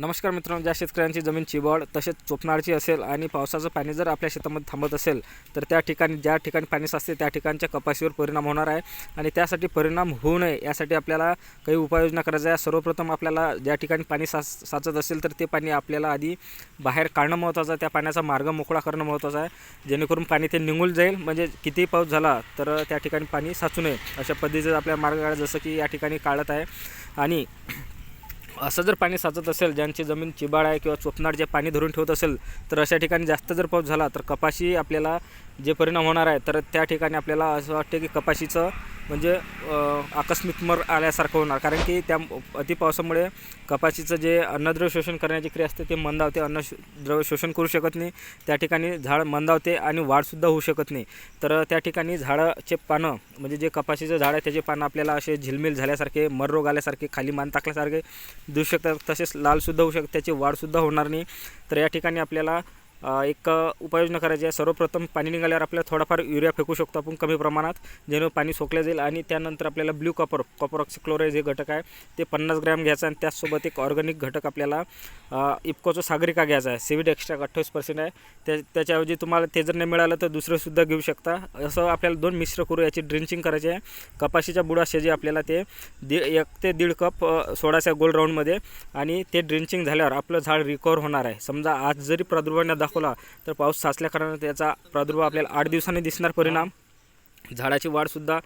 नमस्कार मित्रांनो ज्या शेतकऱ्यांची जमीन चिबड तसेच चोपणारची असेल आणि पावसाचं पाणी जर आपल्या शेतामध्ये थांबत असेल तर त्या ठिकाणी ज्या ठिकाणी पाणी साचते त्या ठिकाणच्या कपाशीवर परिणाम होणार आहे. आणि त्यासाठी परिणाम होऊ नये यासाठी आपल्याला काही उपाययोजना करायच्या आहे सर्वप्रथम आपल्याला ज्या ठिकाणी पाणी साच साचत असेल तर ते पाणी आपल्याला आधी बाहेर काढणं महत्त्वाचं आहे. त्या पाण्याचा मार्ग मोकळा करणं महत्त्वाचं आहे. जेणेकरून पाणी ते निघून जाईल. म्हणजे कितीही पाऊस झाला तर त्या ठिकाणी पाणी साचू नये अशा पद्धतीचं आपल्या मार्ग काढा जसं की या ठिकाणी काढत आहे. आणि असं जर पाणी साचत असेल ज्यांची जमीन चिबाड आहे किंवा चोपनाड जे पाणी धरून ठेवत असेल तर अशा ठिकाणी जास्त जर पाऊस झाला तर कपाशी आपल्याला जे परिणाम होणार आहे तर त्या ठिकाणी आपल्याला असं वाटते की कपाशीचं म्हणजे आकस्मिक मर आल्यासारखं होणार. कारण की त्या अति पावसामुळे कपाशीचं जे अन्नद्रव्य शोषण करण्याची क्रिया असते ते मंदावते. अन्न द्रव्य शोषण करू शकत नाही. त्या ठिकाणी झाड मंदावते आणि वाढसुद्धा होऊ शकत नाही. तर त्या ठिकाणी झाडाचे पानं म्हणजे जे कपाशीचं झाड आहे त्याचे पानं आपल्याला असे झिलमिल झाल्यासारखे मररोग आल्यासारखे खाली मान टाकल्यासारखे दिसू शकतात. तसेच लालसुद्धा होऊ शकतात त्याची वाढसुद्धा होणार नाही. तर या ठिकाणी आपल्याला एक उपाययोजना करायची आहे. सर्वप्रथम पाणी निघाल्यावर आपल्याला थोडाफार युरिया फेकू शकतो आपण कमी प्रमाणात जेणेकरून पाणी सोकलं जाईल. आणि त्यानंतर आपल्याला ब्ल्यू कॉपर कॉपर ऑक्सिक्लोराईड हे घटक आहे ते पन्नास ग्रॅम घ्यायचं आणि त्याचसोबत एक ऑर्गॅनिक घटक आपल्याला अ, इफकोचं सागरिका घ्यायचा आहे. सिविड एक्स्ट्रा अठ्ठावीस पर्सेंट आहे. त्या त्याच्याऐवजी तुम्हाला ते जर नाही मिळालं तर दुसरंसुद्धा घेऊ शकता. असं आपल्याला दोन मिश्र करू. याची ड्रिंचिंग करायची आहे. कपाशीच्या बुडाशेजी आपल्याला ते दि एक ते दीड कप अ, गोल राऊंडमध्ये. आणि ते ड्रिंचिंग झाल्यावर आपलं झाड रिकवर होणार आहे. समजा आज जरी प्रादुर्भाव न दाखवला. तर पाऊस साचल्या कारणाने त्याचा प्रादुर्भाव आपल्याला आठ दिवसांनी दिसणार परिणाम. झाडाची वाढसुद्धा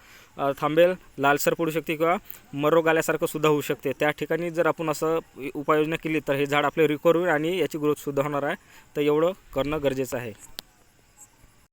थांबेल. लालसर पडू शकते किंवा मरोग आल्यासारखं सुद्धा होऊ शकते. त्या ठिकाणी जर आपण असं उपाययोजना केली तर हे झाड आपले रिकवर होईल आणि याची ग्रोथसुद्धा होणार आहे. तर एवढं करणं गरजेचं आहे.